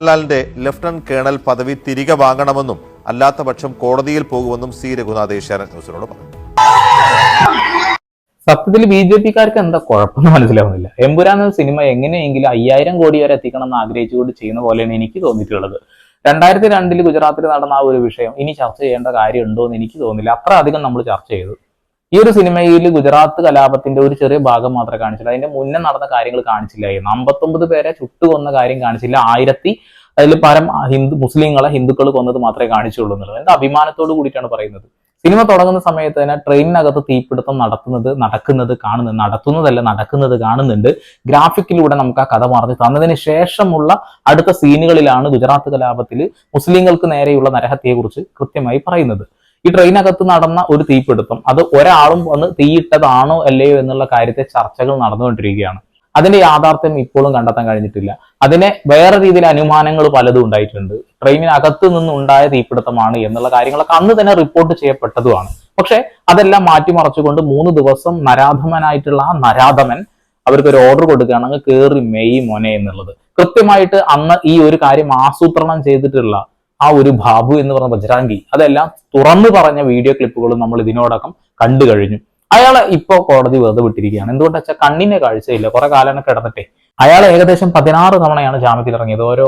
മോഹൻലാലിന്റെ lieutenant colonel പദവി തിരികെ വാങ്ങണമെന്നും അല്ലാത്ത പക്ഷം കോടതിയിൽ പോകുമെന്നും സി. രഘുനാഥ് ഏഷ്യാനെറ്റ് ന്യൂസിനോട് പറഞ്ഞു. സത്യത്തിൽ ബി ജെ പിക്കാർക്ക് എന്താ കുഴപ്പമെന്ന് മനസ്സിലാവുന്നില്ല. എമ്പുരാൻ എന്ന സിനിമ എങ്ങനെയെങ്കിലും അയ്യായിരം കോടി വരെ എത്തിക്കണം എന്ന് ആഗ്രഹിച്ചുകൊണ്ട് ചെയ്യുന്ന പോലെയാണ് എനിക്ക് തോന്നിയിട്ടുള്ളത്. രണ്ടായിരത്തി രണ്ടിൽ ഗുജറാത്തിൽ നടന്ന ആ ഒരു വിഷയം ഇനി ചർച്ച ചെയ്യേണ്ട കാര്യമുണ്ടോ എന്ന് എനിക്ക് തോന്നുന്നില്ല അത്ര അധികം നമ്മൾ ചർച്ച ചെയ്തു. ഈ ഒരു സിനിമയിൽ ഗുജറാത്ത് കലാപത്തിന്റെ ഒരു ചെറിയ ഭാഗം മാത്രമേ കാണിച്ചില്ല അതിന്റെ മുന്നേ നടന്ന കാര്യങ്ങൾ കാണിച്ചില്ലായിരുന്നു. അമ്പത്തൊമ്പത് പേരെ ചുട്ടുകൊന്ന കാര്യം കാണിച്ചില്ല. ആയിരത്തി അതിൽ പരം ഹിന്ദു മുസ്ലിങ്ങളെ ഹിന്ദുക്കൾ കൊന്നത് മാത്രമേ കാണിച്ചുള്ളൂ എന്നുള്ളത്. എന്റെ അഭിമാനത്തോട് കൂടിയിട്ടാണ് പറയുന്നത്. സിനിമ തുടങ്ങുന്ന സമയത്ത് തന്നെ ട്രെയിനിനകത്ത് തീപിടുത്തം നടത്തുന്നത് നടക്കുന്നത് കാണുന്നത് നടത്തുന്നതല്ല നടക്കുന്നത് കാണുന്നുണ്ട്. ഗ്രാഫിക്കിലൂടെ നമുക്ക് ആ കഥ പറഞ്ഞു തന്നതിന് ശേഷമുള്ള അടുത്ത സീനുകളിലാണ് ഗുജറാത്ത് കലാപത്തിൽ മുസ്ലിങ്ങൾക്ക് നേരെയുള്ള നരഹത്യയെക്കുറിച്ച് കൃത്യമായി പറയുന്നത്. ഈ ട്രെയിനകത്ത് നടന്ന ഒരു തീപിടുത്തം. അത് ഒരാളും വന്ന് തീയിട്ടതാണോ അല്ലയോ എന്നുള്ള കാര്യത്തെ ചർച്ചകൾ നടന്നുകൊണ്ടിരിക്കുകയാണ്. അതിന്റെ യാഥാർത്ഥ്യം ഇപ്പോഴും കണ്ടെത്താൻ കഴിഞ്ഞിട്ടില്ല. അതിനെ വേറെ രീതിയിൽ അനുമാനങ്ങൾ പലതും ഉണ്ടായിട്ടുണ്ട്. ട്രെയിനിനകത്ത് നിന്നുണ്ടായ തീപിടുത്തമാണ് എന്നുള്ള കാര്യങ്ങളൊക്കെ അന്ന് തന്നെ റിപ്പോർട്ട് ചെയ്യപ്പെട്ടതുമാണ്. പക്ഷെ അതെല്ലാം മാറ്റിമറച്ചുകൊണ്ട് മൂന്ന് ദിവസം നരാധമനായിട്ടുള്ള ആ നരാധമൻ അവർക്ക് ഒരു ഓർഡർ കൊടുക്കുകയാണെങ്കിൽ കയറി മെയ് മൊനെ എന്നുള്ളത്. കൃത്യമായിട്ട് അന്ന് ഈ ഒരു കാര്യം ആസൂത്രണം ചെയ്തിട്ടുള്ള ആ ഒരു ബാബു എന്ന് പറഞ്ഞ ബജ്രാംഗി അതെല്ലാം തുറന്നു പറഞ്ഞ വീഡിയോ ക്ലിപ്പുകളും നമ്മൾ ഇതിനോടകം കണ്ടു കഴിഞ്ഞു. അയാളെ ഇപ്പോ കോടതി വെറുതെ വിട്ടിരിക്കുകയാണ്. എന്തുകൊണ്ടാ വെച്ചാൽ കണ്ണിന് കാഴ്ചയില്ല. കുറെ കാലം കിടന്നിട്ടെ. അയാൾ ഏകദേശം പതിനാറ് തവണയാണ് ജാമ്യത്തിൽ ഇറങ്ങിയത്. ഓരോ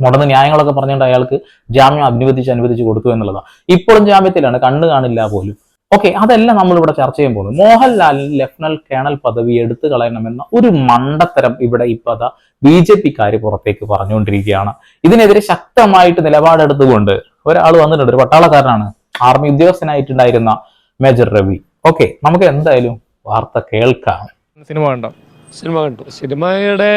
മുടന്ന് ന്യായങ്ങളൊക്കെ പറഞ്ഞുകൊണ്ട് അയാൾക്ക് ജാമ്യം അനുവദിച്ച് അനുവദിച്ച് കൊടുത്തു എന്നുള്ളതാണ് ഇപ്പോഴും ജാമ്യത്തിലാണ്. കണ്ണ് കാണില്ല പോലും. ഓക്കെ അതെല്ലാം നമ്മളിവിടെ ചർച്ച ചെയ്യാൻ പോകുന്നത് മോഹൻലാലിന് ലഫ്റ്റനൽ കേണൽ പദവി എടുത്തു കളയണമെന്ന ഒരു മണ്ടത്തരം ഇവിടെ ഇപ്പൊ അതാ ബി ജെ പിക്കാർ പുറത്തേക്ക് പറഞ്ഞുകൊണ്ടിരിക്കുകയാണ്. ഇതിനെതിരെ ശക്തമായിട്ട് നിലപാടെടുത്തുകൊണ്ട് ഒരാൾ വന്നിട്ടുണ്ട് ഒരു പട്ടാളക്കാരനാണ്. ആർമി ഉദ്യോഗസ്ഥനായിട്ടുണ്ടായിരുന്ന മേജർ രവി. ഓക്കെ നമുക്ക് എന്തായാലും വാർത്ത കേൾക്കാം. സിനിമ കണ്ടോ? സിനിമ കണ്ടു. സിനിമയുടെ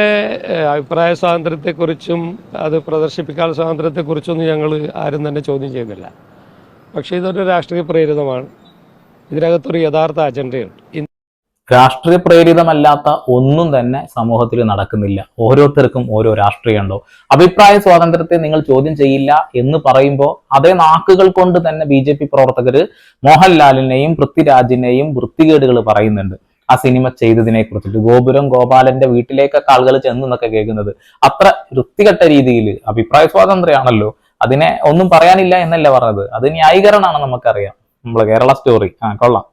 അഭിപ്രായ സ്വാതന്ത്ര്യത്തെക്കുറിച്ചും അത് പ്രദർശിപ്പിക്കാൻ സ്വാതന്ത്ര്യത്തെക്കുറിച്ചൊന്നും ഞങ്ങൾ ആരും തന്നെ ചോദ്യം ചെയ്യുന്നില്ല. പക്ഷേ ഇതൊരു രാഷ്ട്രീയ പ്രേരിതമാണ്. ഇതിനകത്തൊരു യഥാർത്ഥ അജണ്ടയുണ്ട്. രാഷ്ട്രീയ പ്രേരിതമല്ലാത്ത ഒന്നും തന്നെ സമൂഹത്തിൽ നടക്കുന്നില്ല. ഓരോരുത്തർക്കും ഓരോ രാഷ്ട്രീയമുണ്ടോ. അഭിപ്രായ സ്വാതന്ത്ര്യത്തെ നിങ്ങൾ ചോദ്യം ചെയ്യില്ല എന്ന് പറയുമ്പോൾ അതേ നാക്കുകൾ കൊണ്ട് തന്നെ ബി ജെ പി പ്രവർത്തകർ മോഹൻലാലിനെയും പൃഥ്വിരാജിനെയും വൃത്തികേടുകൾ പറയുന്നുണ്ട്. ആ സിനിമ ചെയ്തതിനെ കുറിച്ചിട്ട് ഗോപുരം ഗോപാലന്റെ വീട്ടിലേക്കൊക്കെ ആളുകൾ ചെന്നു എന്നൊക്കെ കേൾക്കുന്നത്. അത്ര വൃത്തികെട്ട രീതിയിൽ അഭിപ്രായ സ്വാതന്ത്ര്യമാണല്ലോ. അതിനെ ഒന്നും പറയാനില്ല എന്നല്ല പറഞ്ഞത്. അത് ന്യായീകരണമാണ് നമുക്കറിയാം. നമ്മളെ കേരള സ്റ്റോറി. ആ കൊള്ളാം.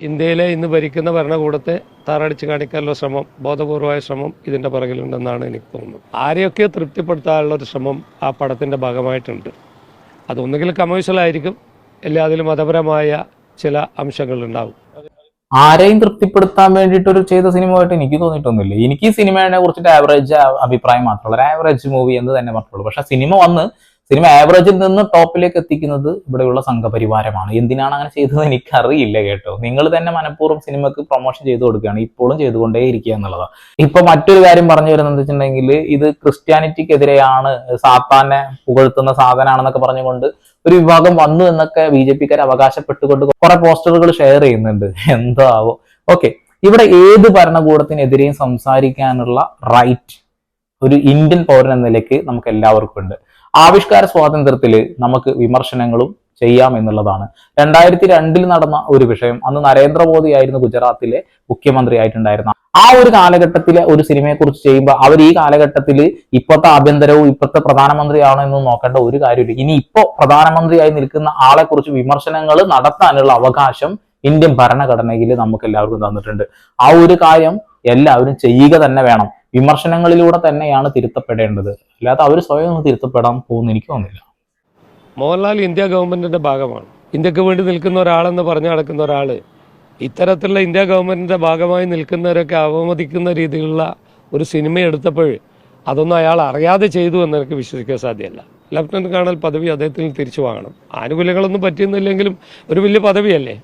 ഇന്ത്യയിലെ ഇന്ന് ഭരിക്കുന്ന ഭരണകൂടത്തെ താറടിച്ച് കാണിക്കാനുള്ള ശ്രമം ബോധപൂർവമായ ശ്രമം ഇതിന്റെ പുറകിലുണ്ടെന്നാണ് എനിക്ക് തോന്നുന്നത്. ആരെയൊക്കെ തൃപ്തിപ്പെടുത്താനുള്ള ഒരു ശ്രമം ആ പടത്തിന്റെ ഭാഗമായിട്ടുണ്ട്. അതൊന്നുകിൽ കമേഴ്ഷ്യലായിരിക്കും എല്ലാ അതിലും മതപരമായ ചില അംശങ്ങൾ ഉണ്ടാവും. ആരെയും തൃപ്തിപ്പെടുത്താൻ വേണ്ടിയിട്ട് ഒരു ചെയ്ത സിനിമയായിട്ട് എനിക്ക് തോന്നിയിട്ടൊന്നുമില്ല. എനിക്ക് ഈ സിനിമയെ കുറിച്ചിട്ട് ആവറേജ് അഭിപ്രായം മാത്രമുള്ള ഒരു ആവറേജ് മൂവി എന്ന് തന്നെ പറഞ്ഞുള്ളൂ പക്ഷെ സിനിമ വന്ന് സിനിമ ആവറേജിൽ നിന്ന് ടോപ്പിലേക്ക് എത്തിക്കുന്നത് ഇവിടെയുള്ള സംഘപരിവാരമാണ്. എന്തിനാണ് അങ്ങനെ ചെയ്തത് എനിക്കറിയില്ല കേട്ടോ. നിങ്ങൾ തന്നെ മനഃപൂർവം സിനിമക്ക് പ്രൊമോഷൻ ചെയ്തു കൊടുക്കുകയാണ്. ഇപ്പോഴും ചെയ്തുകൊണ്ടേ ഇരിക്കുക എന്നുള്ളതാണ് ഇപ്പൊ മറ്റൊരു കാര്യം പറഞ്ഞു വരുന്നത് വെച്ചിട്ടുണ്ടെങ്കിൽ ഇത് ക്രിസ്ത്യാനിറ്റിക്കെതിരെയാണ് സാത്താനെ പുകഴ്ത്തുന്ന സാധനമാണെന്നൊക്കെ പറഞ്ഞുകൊണ്ട് ഒരു വിഭാഗം വന്നു എന്നൊക്കെ ബി ജെ പിക്കാർ അവകാശപ്പെട്ടുകൊണ്ട് കുറെ പോസ്റ്ററുകൾ ഷെയർ ചെയ്യുന്നുണ്ട്. എന്തോ ആവോ ഓക്കെ ഇവിടെ ഏത് ഭരണകൂടത്തിനെതിരെയും സംസാരിക്കാനുള്ള റൈറ്റ് ഒരു ഇന്ത്യൻ പൗരൻ എന്ന നിലയ്ക്ക് നമുക്ക് എല്ലാവർക്കും ഉണ്ട്. ആവിഷ്കാര സ്വാതന്ത്ര്യത്തിൽ നമുക്ക് വിമർശനങ്ങളും ചെയ്യാം എന്നുള്ളതാണ്. രണ്ടായിരത്തി രണ്ടിൽ നടന്ന ഒരു വിഷയം അന്ന് നരേന്ദ്രമോദി ആയിരുന്നു ഗുജറാത്തിലെ മുഖ്യമന്ത്രി ആയിട്ടുണ്ടായിരുന്ന. ആ ഒരു കാലഘട്ടത്തിലെ ഒരു സിനിമയെ കുറിച്ച് ചെയ്യുമ്പോൾ അവർ ഈ കാലഘട്ടത്തിൽ ഇപ്പോഴത്തെ ആഭ്യന്തരവും ഇപ്പോഴത്തെ പ്രധാനമന്ത്രിയാണോ എന്ന് നോക്കേണ്ട ഒരു കാര്യമില്ല. ഇനി ഇപ്പോ പ്രധാനമന്ത്രിയായി നിൽക്കുന്ന ആളെ കുറിച്ച് വിമർശനങ്ങൾ നടത്താനുള്ള അവകാശം ഇന്ത്യൻ ഭരണഘടനയിൽ നമുക്ക് എല്ലാവർക്കും തന്നിട്ടുണ്ട്. ആ ഒരു കാര്യം എല്ലാവരും ചെയ്യുക തന്നെ വേണം. വിമർശനങ്ങളിലൂടെ തന്നെയാണ് തിരുത്തപ്പെടേണ്ടത്. അല്ലാതെ അവർ സ്വയം ഒന്ന് തിരുത്തപ്പെടാൻ പോകുന്ന എനിക്ക് തോന്നുന്നില്ല. മോഹൻലാൽ ഇന്ത്യ ഗവൺമെന്റിന്റെ ഭാഗമാണ്. ഇന്ത്യയ്ക്ക് വേണ്ടി നിൽക്കുന്ന ഒരാളെന്ന് പറഞ്ഞു നടക്കുന്ന ഒരാൾ ഇത്തരത്തിലുള്ള ഇന്ത്യ ഗവൺമെന്റിന്റെ ഭാഗമായി നിൽക്കുന്നവരൊക്കെ അവമതിക്കുന്ന രീതിയിലുള്ള ഒരു സിനിമ എടുത്തപ്പോൾ അതൊന്നും അയാൾ അറിയാതെ ചെയ്തു എന്ന് എനിക്ക് വിശ്വസിക്കാൻ സാധ്യമല്ല. ലഫ്റ്റനന്റ് കേണൽ പദവി അദ്ദേഹത്തിന് തിരിച്ചു വാങ്ങണം. ആനുകൂല്യങ്ങളൊന്നും പറ്റിയെന്നില്ലെങ്കിലും ഒരു വലിയ പദവിയല്ലേ?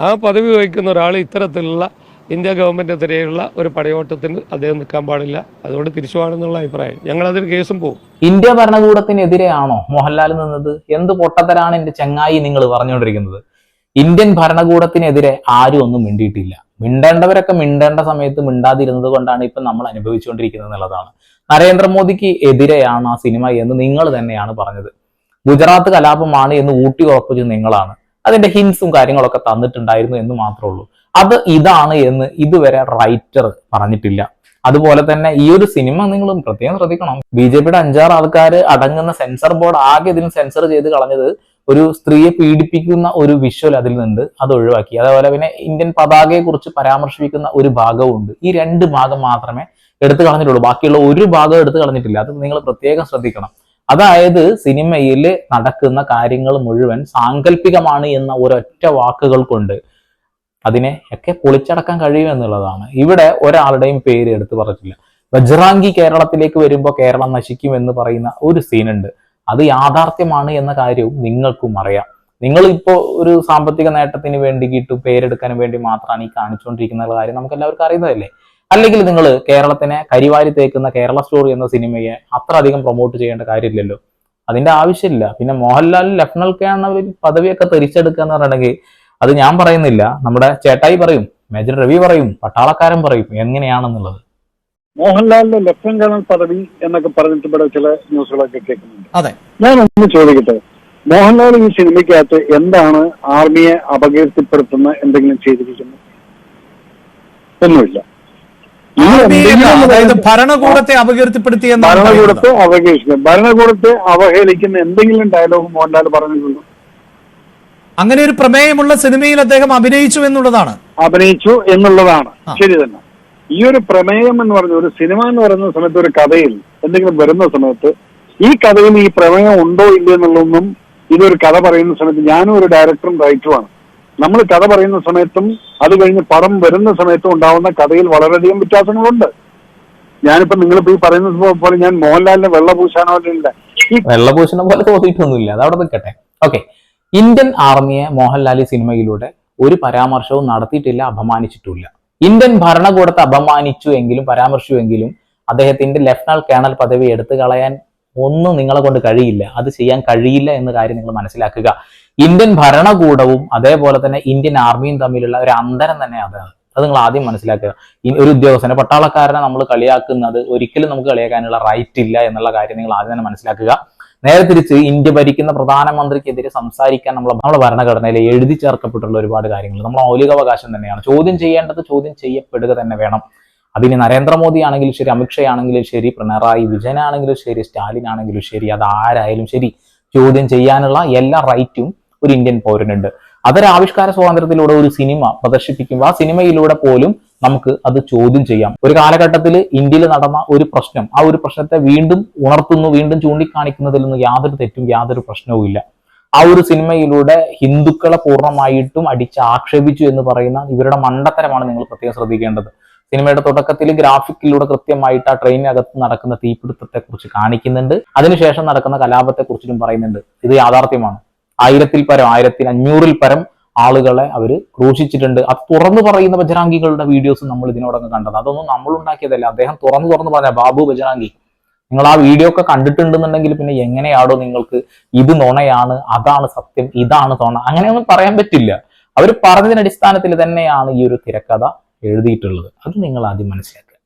ആ പദവി വഹിക്കുന്ന ഒരാൾ ഇത്തരത്തിലുള്ള ഇന്ത്യ ഗവൺമെന്റിനെതിരെയുള്ള ഒരു പടയോട്ടത്തിന് അദ്ദേഹം നിൽക്കാൻ പാടില്ല. അതുകൊണ്ട് തിരിച്ചു വാങ്ങണമെന്നുള്ള അഭിപ്രായം. ഞങ്ങൾ അതിന് കേസും പോകും ഇന്ത്യ ഭരണകൂടത്തിനെതിരെയാണോ മോഹൻലാൽ നിന്നത്? എന്ത് പൊട്ടത്തരാണ് എന്റെ ചങ്ങായി നിങ്ങൾ പറഞ്ഞുകൊണ്ടിരിക്കുന്നത്? ഇന്ത്യൻ ഭരണകൂടത്തിനെതിരെ ആരും ഒന്നും മിണ്ടിയിട്ടില്ല. മിണ്ടേണ്ടവരൊക്കെ മിണ്ടേണ്ട സമയത്ത് മിണ്ടാതിരുന്നത് കൊണ്ടാണ് ഇപ്പൊ നമ്മൾ അനുഭവിച്ചുകൊണ്ടിരിക്കുന്നത് എന്നുള്ളതാണ്. നരേന്ദ്രമോദിക്ക് എതിരെയാണ് ആ സിനിമ എന്ന് നിങ്ങൾ തന്നെയാണ് പറഞ്ഞത്. ഗുജറാത്ത് കലാപമാണ് എന്ന് ഊട്ടി ഉറപ്പിച്ചത് നിങ്ങളാണ്. അതിന്റെ ഹിൻസും കാര്യങ്ങളൊക്കെ തന്നിട്ടുണ്ടായിരുന്നു എന്ന് മാത്രമേ ഉള്ളൂ. അത് ഇതാണ് എന്ന് ഇതുവരെ റൈറ്റർ പറഞ്ഞിട്ടില്ല. അതുപോലെ തന്നെ ഈ ഒരു സിനിമ നിങ്ങൾ പ്രത്യേകം ശ്രദ്ധിക്കണം. ബി ജെ പിയുടെ അഞ്ചാറ് ആൾക്കാർ അടങ്ങുന്ന സെൻസർ ബോർഡ് ആകെ ഇതിന് സെൻസർ ചെയ്ത് കളഞ്ഞത് ഒരു സ്ത്രീയെ പീഡിപ്പിക്കുന്ന ഒരു വിഷ്വൽ അതിൽ നിന്നുണ്ട് അത് ഒഴിവാക്കി. അതേപോലെ പിന്നെ ഇന്ത്യൻ പതാകയെ കുറിച്ച് പരാമർശിക്കുന്ന ഒരു ഭാഗമുണ്ട് ഈ രണ്ട് ഭാഗം മാത്രമേ എടുത്തു കളഞ്ഞിട്ടുള്ളൂ. ബാക്കിയുള്ള ഒരു ഭാഗം എടുത്തു കളഞ്ഞിട്ടില്ല. അത് നിങ്ങൾ പ്രത്യേകം ശ്രദ്ധിക്കണം. അതായത് സിനിമയിൽ നടക്കുന്ന കാര്യങ്ങൾ മുഴുവൻ സാങ്കല്പികമാണ് എന്ന ഒരൊറ്റ വാക്കുകൾ കൊണ്ട് അതിനെ ഒക്കെ പൊളിച്ചടക്കാൻ കഴിയും എന്നുള്ളതാണ്. ഇവിടെ ഒരാളുടെയും പേര് എടുത്തു പറഞ്ഞിട്ടില്ല. വജ്രാങ്കി കേരളത്തിലേക്ക് വരുമ്പോൾ കേരളം നശിക്കും എന്ന് പറയുന്ന ഒരു സീനുണ്ട്. അത് യാഥാർത്ഥ്യമാണ് എന്ന കാര്യവും നിങ്ങൾക്കും അറിയാം. നിങ്ങൾ ഇപ്പോൾ ഒരു സാമ്പത്തിക നേട്ടത്തിന് വേണ്ടി കിട്ടും പേരെടുക്കാനും വേണ്ടി മാത്രമാണ് ഈ കാണിച്ചുകൊണ്ടിരിക്കുന്ന കാര്യം നമുക്ക് എല്ലാവർക്കും അറിയുന്നതല്ലേ? അല്ലെങ്കിൽ നിങ്ങൾ കേരളത്തിനെ കരിവാരി തേക്കുന്ന കേരള സ്റ്റോറി എന്ന സിനിമയെ അത്ര അധികം പ്രൊമോട്ട് ചെയ്യേണ്ട കാര്യമില്ലല്ലോ? അതിന്റെ ആവശ്യമില്ല. പിന്നെ മോഹൻലാൽ ലഫ്നൽ കെ എന്ന പദവിയൊക്കെ തിരിച്ചെടുക്കുക എന്ന് പറഞ്ഞിട്ടുണ്ടെങ്കിൽ അത് ഞാൻ പറയുന്നില്ല. നമ്മുടെ ചേട്ടായി പറയും മേജർ രവി പറയും പട്ടാളക്കാരൻ പറയും എങ്ങനെയാണെന്നുള്ളത്. മോഹൻലാലിന്റെ ലഫ്റ്റനന്റ് കേണൽ പദവി എന്നൊക്കെ പറഞ്ഞിട്ട് ഇവിടെ ചില ന്യൂസുകളൊക്കെ കേൾക്കുന്നുണ്ട്. അതെ. ഞാൻ ഒന്ന് ചോദിക്കട്ടെ മോഹൻലാൽ ഈ സിനിമയ്ക്കകത്ത് എന്താണ് ആർമിയെ അപകീർത്തിപ്പെടുത്തുന്ന എന്തെങ്കിലും ചെയ്തിരിക്കുന്നു ഒന്നുമില്ല. അതായത് ഭരണകൂടത്തെ അപകീർത്തിപ്പെടുത്തി എന്നാണ് ഭരണകൂടത്തെ പറയുന്നത്. ഭരണകൂടത്തെ അവഹേളിക്കുന്ന എന്തെങ്കിലും ഡയലോഗ് മോഹൻലാൽ പറഞ്ഞിട്ടുണ്ടോ? അങ്ങനെ ഒരു പ്രമേയമുള്ള സിനിമയിൽ അദ്ദേഹം അഭിനയിച്ചു എന്നുള്ളതാണ്. അഭിനയിച്ചു എന്നുള്ളതാണ്. ശരി തന്നെ. ഈ ഒരു പ്രമേയം എന്ന് പറഞ്ഞ ഒരു സിനിമ എന്ന് പറയുന്ന സമയത്ത് ഒരു കഥയിൽ എന്തെങ്കിലും വരുന്ന സമയത്ത് ഈ കഥയിൽ ഈ പ്രമേയം ഉണ്ടോ ഇല്ലയോ എന്നുള്ളതൊന്നും ഇതൊരു കഥ പറയുന്ന സമയത്ത് ഞാനും ഒരു ഡയറക്ടറും റൈറ്ററുമാണ് നമ്മൾ കഥ പറയുന്ന സമയത്തും അത് കഴിഞ്ഞ് പടം വരുന്ന സമയത്തും ഉണ്ടാവുന്ന കഥയിൽ വളരെയധികം വ്യത്യാസങ്ങളുണ്ട്. ഞാനിപ്പോ നിങ്ങളിപ്പോ ഈ പറയുന്ന പോലെ ഞാൻ മോഹൻലാലിന്റെ വെള്ള പൂശാനോ ഇല്ല ഈ വെള്ളപൂശണം പോലെ തോന്നിയിട്ടൊന്നുമില്ല. അതവിടെ അവിടെ നിൽക്കട്ടെ. ഓക്കെ ഇന്ത്യൻ ആർമിയെ മോഹൻലാൽ സിനിമയിലൂടെ ഒരു പരാമർശവും നടത്തിയിട്ടില്ല അപമാനിച്ചിട്ടില്ല. ഇന്ത്യൻ ഭരണകൂടത്തെ അപമാനിച്ചു എങ്കിലും പരാമർശിച്ചുവെങ്കിലും അദ്ദേഹത്തിന്റെ ലഫ്റ്റനന്റ് കേണൽ പദവി എടുത്തു കളയാൻ ഒന്നും നിങ്ങളെ കൊണ്ട് കഴിയില്ല. അത് ചെയ്യാൻ കഴിയില്ല എന്ന കാര്യം നിങ്ങൾ മനസ്സിലാക്കുക. ഇന്ത്യൻ ഭരണകൂടവും അതേപോലെ തന്നെ ഇന്ത്യൻ ആർമിയും തമ്മിലുള്ള ഒരു അന്തരം തന്നെ അതാണ് അത് നിങ്ങൾ ആദ്യം മനസ്സിലാക്കുക. ഒരു ഉദ്യോഗസ്ഥനെ പട്ടാളക്കാരനെ നമ്മൾ കളിയാക്കുന്നത് ഒരിക്കലും നമുക്ക് കളിയാക്കാനുള്ള റൈറ്റ് ഇല്ല എന്നുള്ള കാര്യം നിങ്ങൾ ആദ്യം തന്നെ മനസ്സിലാക്കുക. നേരെ തിരിച്ച് ഇന്ത്യ ഭരിക്കുന്ന പ്രധാനമന്ത്രിക്കെതിരെ സംസാരിക്കാൻ നമ്മൾ നമ്മുടെ ഭരണഘടനയിൽ എഴുതി ചേർക്കപ്പെട്ടുള്ള ഒരുപാട് കാര്യങ്ങൾ. നമ്മൾ മൗലികാവകാശം തന്നെയാണ്. ചോദ്യം ചെയ്യേണ്ടത് ചോദ്യം ചെയ്യപ്പെടുക തന്നെ വേണം. അതിന് നരേന്ദ്രമോദി ആണെങ്കിലും ശരി അമിത്ഷാ ആണെങ്കിലും ശരി പിണറായി വിജയൻ ആണെങ്കിലും ശരി സ്റ്റാലിൻ ആണെങ്കിലും ശരി അത് ആരായാലും ശരി ചോദ്യം ചെയ്യാനുള്ള എല്ലാ റൈറ്റും ഒരു ഇന്ത്യൻ പൗരനുണ്ട്. അതൊരു ആവിഷ്കാര സ്വാതന്ത്ര്യത്തിലൂടെ ഒരു സിനിമ പ്രദർശിപ്പിക്കുമ്പോൾ ആ സിനിമയിലൂടെ പോലും നമുക്ക് അത് ചോദ്യം ചെയ്യാം. ഒരു കാലഘട്ടത്തിൽ ഇന്ത്യയിൽ നടന്ന ഒരു പ്രശ്നം ആ ഒരു പ്രശ്നത്തെ വീണ്ടും ഉണർത്തുന്നു വീണ്ടും ചൂണ്ടിക്കാണിക്കുന്നതിൽ നിന്ന് യാതൊരു തെറ്റും യാതൊരു പ്രശ്നവും ഇല്ല. ആ ഒരു സിനിമയിലൂടെ ഹിന്ദുക്കളെ പൂർണമായിട്ടും അടിച്ച് ആക്ഷേപിച്ചു എന്ന് പറയുന്ന ഇവരുടെ മണ്ടത്തരമാണ് നിങ്ങൾ പ്രത്യേകം ശ്രദ്ധിക്കേണ്ടത്. സിനിമയുടെ തുടക്കത്തിൽ ഗ്രാഫിക്കിലൂടെ കൃത്യമായിട്ട് ആ ട്രെയിനകത്ത് നടക്കുന്ന തീപിടുത്തത്തെ കുറിച്ച് കാണിക്കുന്നുണ്ട്. അതിനുശേഷം നടക്കുന്ന കലാപത്തെ കുറിച്ചിട്ടും പറയുന്നുണ്ട്. ഇത് യാഥാർത്ഥ്യമാണ്. ആയിരത്തിൽ പരം ആയിരത്തിൽ അഞ്ഞൂറിൽ പരം ആളുകളെ അവർ ക്രൂശിച്ചിട്ടുണ്ട്. അത് തുറന്നു പറയുന്ന ബജറാങ്കികളുടെ വീഡിയോസ് നമ്മൾ ഇതിനോടൊക്കെ കണ്ടത്. അതൊന്നും നമ്മൾ ഉണ്ടാക്കിയതല്ല. അദ്ദേഹം തുറന്നു തുറന്നു പറഞ്ഞ ബാബു ബജറാങ്കി നിങ്ങൾ ആ വീഡിയോ ഒക്കെ കണ്ടിട്ടുണ്ടെന്നുണ്ടെങ്കിൽ പിന്നെ എങ്ങനെയാണോ നിങ്ങൾക്ക് ഇത് നുണയാണ് അതാണ് സത്യം ഇതാണ് തോണ അങ്ങനെയൊന്നും പറയാൻ പറ്റില്ല. അവർ പറഞ്ഞതിന് അടിസ്ഥാനത്തിൽ തന്നെയാണ് ഈ ഒരു തിരക്കഥ എഴുതിയിട്ടുള്ളത്. അത് നിങ്ങൾ ആദ്യം മനസ്സിലാക്കുക.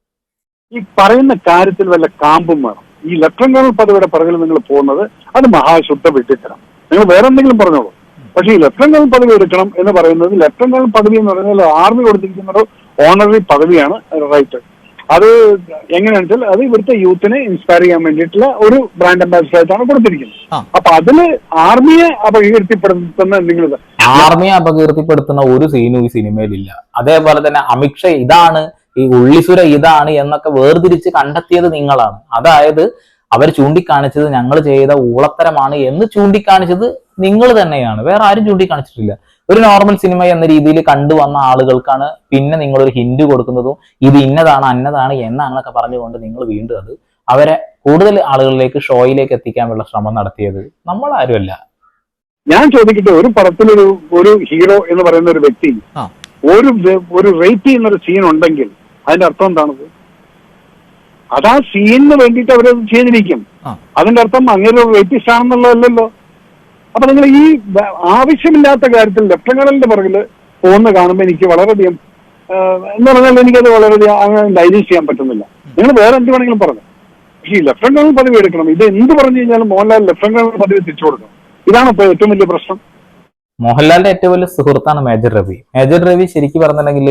ഈ പറയുന്ന കാര്യത്തിൽ വല്ല കാമ്പും വേണം. ഈ ലക്ഷം കേണൽ പദവിയുടെ പിറകിൽ നിങ്ങൾ പോകുന്നത് അത് മഹാശുദ്ധ വിട്ടിത്തരം നിങ്ങൾ വേറെ എന്തെങ്കിലും പറഞ്ഞോളൂ. പക്ഷേ ഈ ലഫ്റ്റനന്റ് കേണൽ പദവി എടുക്കണം എന്ന് പറയുന്നത് ലഫ്റ്റനന്റ് കേണൽ പദവി എന്ന് പറഞ്ഞാൽ ആർമി കൊടുത്തിരിക്കുന്ന ഒരു ഓണററി പദവിയാണ് റൈറ്റ്. അത് എങ്ങനെയാണെന്ന് വെച്ചാൽ അത് ഇവിടുത്തെ യൂത്തിനെ ഇൻസ്പയർ ചെയ്യാൻ വേണ്ടിയിട്ടുള്ള ഒരു ബ്രാൻഡ് അംബാസിഡർ ആയിട്ടാണ് കൊടുത്തിരിക്കുന്നത്. അപ്പൊ അതിൽ ആർമിയെ അപകീർത്തിപ്പെടുത്തുന്ന നിങ്ങൾ ആർമിയെ അപകീർത്തിപ്പെടുത്തുന്ന ഒരു സീനും ഈ സിനിമയിലില്ല. അതേപോലെ തന്നെ അമിത്ഷാ ഇതാണ് ഈ ഉള്ളിസുര ഇതാണ് എന്നൊക്കെ വേർതിരിച്ച് കണ്ടെത്തിയത് നിങ്ങളാണ്. അതായത് അവർ ചൂണ്ടിക്കാണിച്ചത് ഞങ്ങൾ ചെയ്ത ഊളത്തരമാണ് എന്ന് ചൂണ്ടിക്കാണിച്ചത് നിങ്ങൾ തന്നെയാണ്. വേറെ ആരും ചൂണ്ടിക്കാണിച്ചിട്ടില്ല. ഒരു നോർമൽ സിനിമ എന്ന രീതിയിൽ കണ്ടുവന്ന ആളുകൾക്കാണ് പിന്നെ നിങ്ങൾ ഒരു ഹിന്റ് കൊടുക്കുന്നതും ഇത് ഇന്നതാണ് അന്നതാണ് എന്നാണെന്നൊക്കെ പറഞ്ഞുകൊണ്ട് നിങ്ങൾ വീണ്ടും അത് അവരെ കൂടുതൽ ആളുകളിലേക്ക് ഷോയിലേക്ക് എത്തിക്കാനുള്ള ശ്രമം നടത്തിയത് നമ്മൾ ആരുമല്ല ഞാൻ ചോദിക്കട്ടെ ഒരു പടത്തിലൊരു ഒരു ഹീറോ എന്ന് പറയുന്ന ഒരു വ്യക്തി ഒരു ഒരു റേപ്പ് ചെയ്യുന്ന ഒരു സീൻ ഉണ്ടെങ്കിൽ അതിന്റെ അർത്ഥം എന്താണത് അത് ആ സീനിന് വേണ്ടിയിട്ട് അവരത് ചെയ്തിരിക്കും. അതിന്റെ അർത്ഥം അങ്ങനെ ഒരു റേപ്പിസ്റ്റ് ആണെന്നുള്ളതല്ലല്ലോ അപ്പൊ നിങ്ങൾ ഈ ആവശ്യമില്ലാത്ത കാര്യത്തിൽ ലെഫ്റ്റനന്റിന്റെ പുറകിൽ പോകുന്ന കാണുമ്പോൾ എനിക്ക് വളരെയധികം എന്ന് പറഞ്ഞാൽ എനിക്കത് വളരെയധികം അങ്ങനെ ഡൈജസ്റ്റ് ചെയ്യാൻ പറ്റുന്നില്ല. നിങ്ങൾ വേറെ എന്ത് വേണമെങ്കിലും പറഞ്ഞു. പക്ഷേ ഈ ലെഫ്റ്റനന്റ് പദവി എടുക്കണം. ഇത് എന്ത് പറഞ്ഞു കഴിഞ്ഞാലും മോഹൻലാൽ ലെഫ്റ്റനന്റ് പദവി തിരിച്ചു കൊടുക്കണം. ഇതാണ് ഇപ്പൊ ഏറ്റവും വലിയ പ്രശ്നം. മോഹൻലാലിന്റെ ഏറ്റവും വലിയ സുഹൃത്താണ് മേജർ രവി. മേജർ രവി ശരിക്കും പറഞ്ഞിട്ടുണ്ടെങ്കിൽ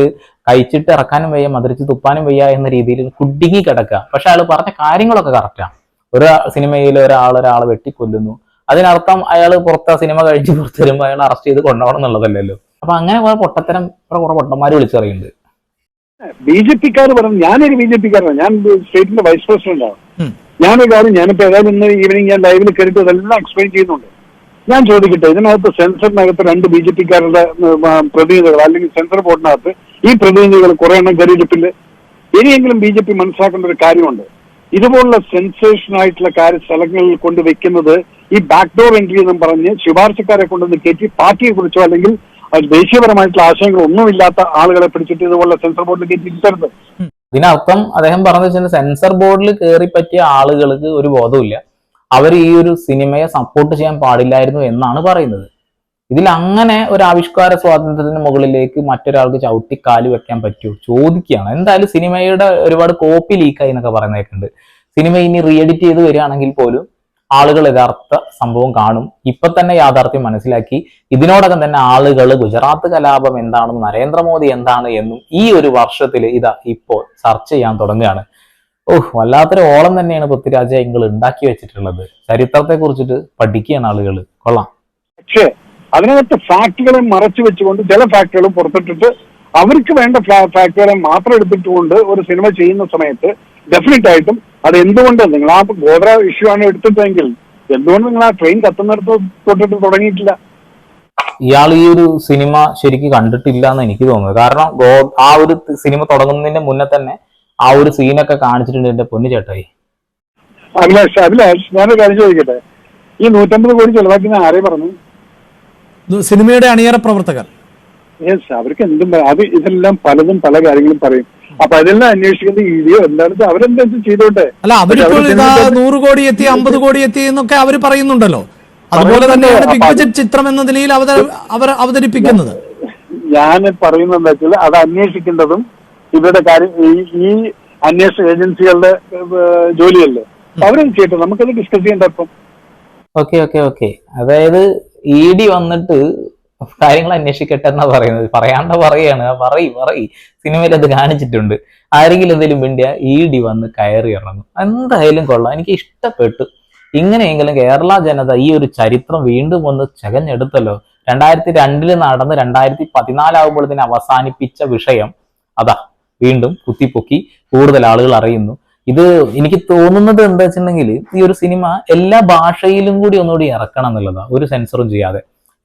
കഴിച്ചിട്ട് ഇറക്കാനും വയ്യ മതിരിച്ച് തുപ്പാനും വയ്യ എന്ന രീതിയിൽ കുടുങ്ങി കിടക്കുക. പക്ഷെ അയാൾ പറഞ്ഞ കാര്യങ്ങളൊക്കെ കറക്റ്റാണ് ഒരു സിനിമയിൽ ഒരാൾ ഒരാളെ വെട്ടിക്കൊല്ലുന്നു. അതിനർത്ഥം അയാൾ പുറത്ത് സിനിമ കഴിച്ച് പുറത്ത് വരുമ്പോൾ അയാൾ അറസ്റ്റ് ചെയ്ത് കൊണ്ടുപോകണം എന്നുള്ളതല്ലല്ലോ. അപ്പൊ അങ്ങനെ കുറെ പൊട്ടത്തരം കുറെ കുറെ പൊട്ടന്മാർ വിളിച്ചറിയുന്നുണ്ട്. ബി ജെ പിക്കാർ പറഞ്ഞു ഞാനൊരു ബി ജെ പിക്കാരനാണ് ഞാൻ സ്റ്റേറ്റിന്റെ വൈസ് പ്രസിഡന്റ് ആണ്. ഞാനൊരു കാര്യം ഞാനിപ്പോ ഏതായാലും ഇന്ന് ഈവനിങ് ഞാൻ ലൈവിൽ കയറിയിട്ട് അതെല്ലാം എക്സ്പ്ലെയിൻ ചെയ്യുന്നുണ്ട്. ഞാൻ ചോദിക്കട്ടെ ഇതിനകത്ത് സെൻസറിനകത്ത് രണ്ട് ബി ജെ പിക്കാരുടെ പ്രതിനിധികൾ അല്ലെങ്കിൽ സെൻസർ ബോർഡിനകത്ത് ഈ പ്രതിനിധികൾ കുറെ എണ്ണം കയറിയിട്ടില്ല ഇനിയെങ്കിലും ബി ജെ പി മനസ്സിലാക്കേണ്ട ഒരു കാര്യമുണ്ട്. ഇതുപോലുള്ള സെൻസേഷൻ ആയിട്ടുള്ള കാര്യ സ്ഥലങ്ങളിൽ കൊണ്ട് വെക്കുന്നത് ഈ ബാക്ക്ഡോർ എൻട്രി എന്നും പറഞ്ഞ് ശുപാർശക്കാരെ കൊണ്ടുവന്ന് കയറ്റി പാർട്ടിയെ കുറിച്ചോ അല്ലെങ്കിൽ ദേശീയപരമായിട്ടുള്ള ആശയങ്ങൾ ഒന്നുമില്ലാത്ത ആളുകളെ പിടിച്ചിട്ട് ഇതുപോലെ സെൻസർ ബോർഡിൽ കയറ്റി ഇരുത്തരുത്. ഇതിനർത്ഥം അദ്ദേഹം പറഞ്ഞു സെൻസർ ബോർഡിൽ കയറി പറ്റിയ ആളുകൾക്ക് ഒരു ബോധമില്ല അവർ ഈ ഒരു സിനിമയെ സപ്പോർട്ട് ചെയ്യാൻ പാടില്ലായിരുന്നു എന്നാണ് പറയുന്നത്. ഇതിൽ അങ്ങനെ ഒരു ആവിഷ്കാര സ്വാതന്ത്ര്യത്തിന് മുകളിലേക്ക് മറ്റൊരാൾക്ക് ചവിട്ടി കാൽ വെക്കാൻ പറ്റുമോ ചോദിക്കുകയാണ്. എന്തായാലും സിനിമയുടെ ഒരുപാട് കോപ്പി ലീക്കായി എന്നൊക്കെ പറയുന്നേക്കുണ്ട് സിനിമ ഇനി റീഎഡിറ്റ് ചെയ്ത് വരികയാണെങ്കിൽ പോലും ആളുകൾ യഥാർത്ഥ സംഭവം കാണും. ഇപ്പൊ തന്നെ യാഥാർത്ഥ്യം മനസ്സിലാക്കി ഇതിനോടകം തന്നെ ആളുകൾ ഗുജറാത്ത് കലാപം എന്താണെന്നും നരേന്ദ്രമോദി എന്താണ് എന്നും ഈ ഒരു വർഷത്തിൽ ഇതാ ഇപ്പോൾ ചർച്ച ചെയ്യാൻ തുടങ്ങുകയാണ്. ഓഹ് വല്ലാത്തൊരു ഓളം തന്നെയാണ് പൃഥ്വിരാജ നിങ്ങൾ ഉണ്ടാക്കി വെച്ചിട്ടുള്ളത്. ചരിത്രത്തെ കുറിച്ചിട്ട് പഠിക്കുകയാണ് ആളുകൾ കൊള്ളാം. പക്ഷേ അതിനകത്ത് ഫാക്ടുകളെ മറച്ചു വെച്ചുകൊണ്ട് ചില ഫാക്ടുകളും പുറത്തിട്ടിട്ട് അവർക്ക് വേണ്ട ഫാക്ടുകളെ മാത്രം എടുത്തിട്ടുകൊണ്ട് ഒരു സിനിമ ചെയ്യുന്ന സമയത്ത് ഡെഫിനറ്റ് ആയിട്ടും അത് എന്തുകൊണ്ട് നിങ്ങൾ ആ ഗോത്ര ഇഷ്യൂ ആണ് എടുത്തിട്ടെങ്കിൽ എന്തുകൊണ്ട് നിങ്ങൾ ആ ട്രെയിൻ കത്തുന്നിടത്ത് തൊട്ടിട്ട് തുടങ്ങിയിട്ടില്ല? ഇയാൾ ഈ ഒരു സിനിമ ശരിക്കും കണ്ടിട്ടില്ല എന്ന് എനിക്ക് തോന്നുന്നത്. കാരണം ഗോ ആ ഒരു സിനിമ തുടങ്ങുന്നതിന്റെ മുന്നേ തന്നെ ആ ഒരു സീനൊക്കെ കാണിച്ചിട്ടുണ്ട് എന്റെ പൊന്നു ചേട്ടായി. അഭിലാഷ് അഭിലാഷ് ഞാനൊരു കാര്യം ചോദിക്കട്ടെ? ഈ നൂറ്റമ്പത് കോടി ചെലവാക്കുന്ന ആരെ പറഞ്ഞു? സിനിമയുടെ അണിയറ പ്രവർത്തകർ. യെസ് അവർക്ക് എന്തും അത് ഇതെല്ലാം പലതും പല കാര്യങ്ങളും പറയും. അപ്പൊ അതെല്ലാം അന്വേഷിക്കുന്ന ഇടിയോ എന്താണെന്ന് അവരെന്താ ചെയ്തോട്ടെ? അല്ല അവരിപ്പോൾ ഇതാ നൂറ് കോടി എത്തി അമ്പത് കോടി എത്തി എന്നൊക്കെ അവർ പറയുന്നുണ്ടല്ലോ. അതുപോലെ തന്നെയാണ് ബിഗ് ബജറ്റ് ചിത്രം എന്ന നിലയിൽ അവർ അവതരിപ്പിക്കുന്നത്. ഞാൻ പറയുന്നത് എന്താ വെച്ചാൽ അത് അന്വേഷിക്കേണ്ടതും ഇവരുടെ കാര്യം ഈ അന്വേഷണ ഏജൻസികളുടെ ജോലിയല്ലേ. അവരും അവരത് ചെയ്യട്ടെ. നമുക്കത് ഡിസ്കസ് ചെയ്യേണ്ട അപ്പം ഓക്കെ ഓക്കെ ഓക്കെ. അതായത് ഇ ഡി വന്നിട്ട് കാര്യങ്ങൾ അന്വേഷിക്കട്ടെ എന്നാ പറയുന്നത്. പറയാണ്ട പറയാണ്. പറയ് പറയ്. സിനിമയിൽ അത് കാണിച്ചിട്ടുണ്ട്. ആരെങ്കിലും എന്തെങ്കിലും വേണ്ടിയ ഇ ഡി വന്ന് കയറി ഇറങ്ങും. എന്തായാലും കൊള്ളാം. എനിക്ക് ഇഷ്ടപ്പെട്ടു. ഇങ്ങനെയെങ്കിലും കേരള ജനത ഈ ഒരു ചരിത്രം വീണ്ടും ഒന്ന് ചകഞ്ഞെടുത്തല്ലോ. രണ്ടായിരത്തി രണ്ടിൽ നടന്ന് രണ്ടായിരത്തി പതിനാലാകുമ്പോഴത്തേന് അവസാനിപ്പിച്ച വിഷയം അതാ. വീണ്ടും കുത്തിപ്പൊക്കി കൂടുതൽ ആളുകൾ അറിയുന്നു. ഇത് എനിക്ക് തോന്നുന്നത് എന്താ വെച്ചിട്ടുണ്ടെങ്കിൽ ഈ ഒരു സിനിമ എല്ലാ ഭാഷയിലും കൂടി ഒന്നുകൂടി ഇറക്കണം എന്നുള്ളതാണ് ഒരു സെൻസറും ചെയ്യാതെ.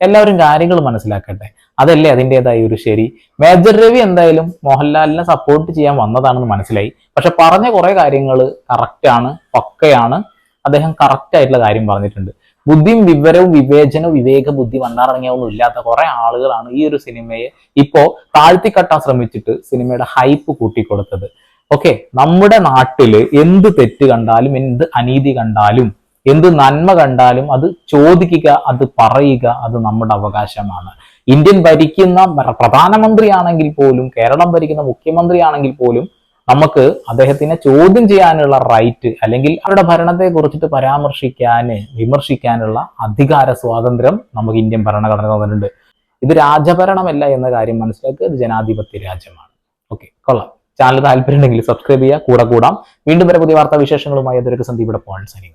എല്ലാവരും കാര്യങ്ങൾ മനസ്സിലാക്കട്ടെ. അതല്ലേ അതിന്റെതായ ഒരു ശരി. മേജർ രവി എന്തായാലും മോഹൻലാലിനെ സപ്പോർട്ട് ചെയ്യാൻ വന്നതാണെന്ന് മനസ്സിലായി. പക്ഷെ പറഞ്ഞ കുറെ കാര്യങ്ങൾ കറക്റ്റാണ് പക്കയാണ്. അദ്ദേഹം കറക്റ്റ് ആയിട്ടുള്ള കാര്യം പറഞ്ഞിട്ടുണ്ട്. ബുദ്ധിയും വിവരവും വിവേചനവും വിവേക ബുദ്ധി വന്നാറങ്ങിയൊന്നും ഇല്ലാത്ത കുറെ ആളുകളാണ് ഈ ഒരു സിനിമയെ ഇപ്പോ താഴ്ത്തിക്കെട്ടാൻ ശ്രമിച്ചിട്ട് സിനിമയുടെ ഹൈപ്പ് കൂട്ടിക്കൊടുത്തത്. ഓക്കെ നമ്മുടെ നാട്ടിൽ എന്ത് തെറ്റ് കണ്ടാലും എന്ത് അനീതി കണ്ടാലും എന്ത് നന്മ കണ്ടാലും അത് ചോദിക്കുക അത് പറയുക അത് നമ്മുടെ അവകാശമാണ്. ഇന്ത്യൻ ഭരിക്കുന്ന പ്രധാനമന്ത്രി പ്രധാനമന്ത്രിയാണെങ്കിൽ പോലും കേരളം ഭരിക്കുന്ന മുഖ്യമന്ത്രിയാണെങ്കിൽ പോലും നമുക്ക് അദ്ദേഹത്തിനെ ചോദ്യം ചെയ്യാനുള്ള റൈറ്റ് അല്ലെങ്കിൽ അവരുടെ ഭരണത്തെ കുറിച്ചിട്ട് പരാമർശിക്കാന് വിമർശിക്കാനുള്ള അധികാര സ്വാതന്ത്ര്യം നമുക്ക് ഇന്ത്യൻ ഭരണഘടന തന്നിട്ടുണ്ട്. ഇത് രാജഭരണമല്ല എന്ന കാര്യം മനസ്സിലാക്കുക. ഇത് ജനാധിപത്യ രാജ്യമാണ്. ഓക്കെ കൊള്ളാം. ചാനൽ താല്പര്യം ഉണ്ടെങ്കിൽ സബ്സ്ക്രൈബ് ചെയ്യുക. കൂടെ കൂടാം. വീണ്ടും വരെ പുതിയ വാർത്താ വിശേഷങ്ങളുമായി അതൊരു സന്ദീപിയുടെ പോയിന്റ് സൈനിക